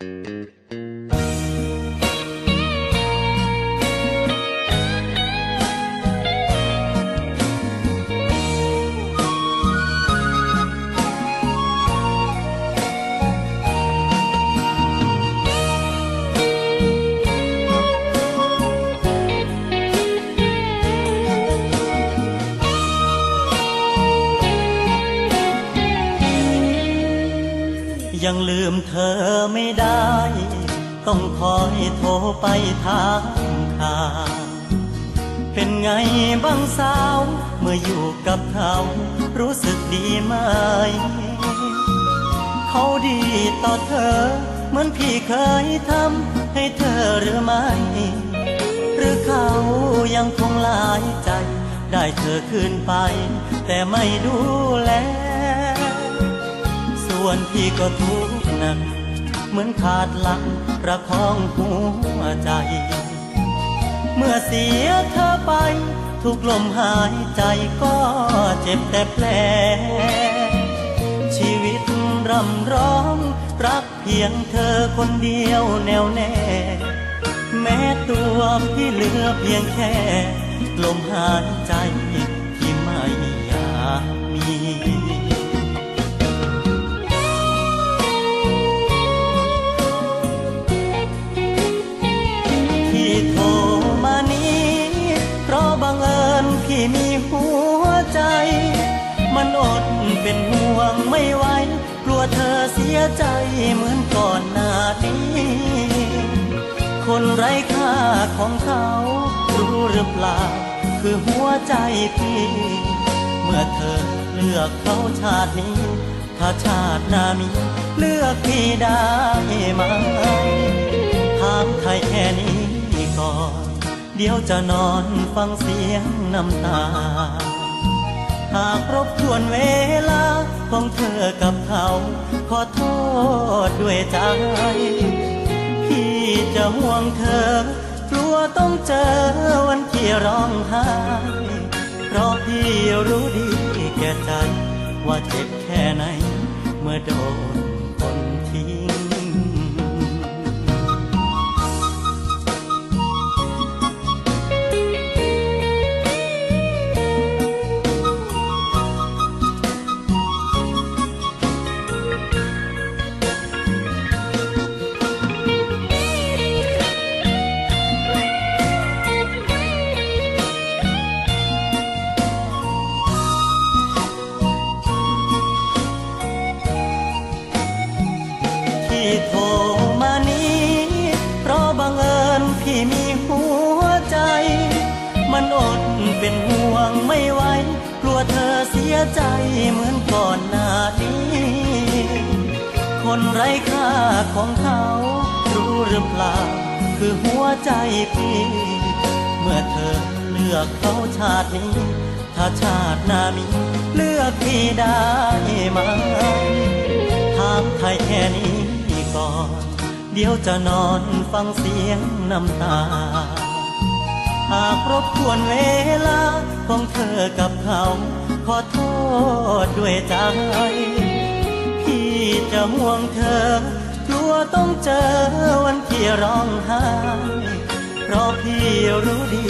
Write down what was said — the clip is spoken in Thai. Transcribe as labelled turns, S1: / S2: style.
S1: Thank you. ยังลืมเธอไม่ได้ ต้องคอยโทรไปถามข่าวเป็นไงบ้างสาว เมื่ออยู่กับเขารู้สึกดีไหม เขาดีต่อเธอ เหมือนพี่เคยทำให้เธอหรือไม่ หรือเขายังคงหลายใจ ได้เธอคืนไป แต่ไม่ดูแล ส่วนพี่ก็ทุกข์หนัก เหมือนขาดหลักประคองหัวใจ เมื่อเสียเธอไป ทุกลมหายใจก็เจ็บแต่แผลชีวิตรำร้องรักเพียงเธอคนเดียวแน่วแน่ แม้ตัวพี่เหลือเพียงแค่ ลมหายใจ เป็นห่วงไม่ไหว กลัวเธอเสียใจเหมือนก่อนหน้านี้ คนไร้ค่าของเขา รู้หรือเปล่า คือหัวใจพี่ เมื่อเธอเลือกเขาชาตินี้ ถ้าชาติหน้ามีเลือกพี่ได้ไหมถามไทยแค่นี้ก่อน เดี๋ยวจะนอนฟังเสียงน้ำตา หากรบกวนเวลาของเธอกับเขา ขอโทษด้วยใจ พี่จะห่วงเธอ กลัวต้องเจอวันที่ร้องไห้ เพราะพี่รู้ดีแก่ใจ ว่าเจ็บแค่ไหน เมื่อโดนคนทิ้ง เป็นห่วงไม่ไหวกลัวเธอเสียใจเหมือนก่อนหน้านี้ คนไร้ค่าของเขา รู้หรือเปล่า คือหัวใจพี่ เมื่อเธอเลือกเขาชาตินี้ ถ้าชาติหน้ามีเลือกพี่ได้ไหมถามไทยแค่นี้ก่อน เดี๋ยวจะนอนฟังเสียงน้ำตา บทวนเวลาของเธอกับเขา ขอโทษด้วยใจ พี่จะห่วงเธอ กลัวต้องเจอวันที่ร้องไห้ เพราะพี่รู้ดี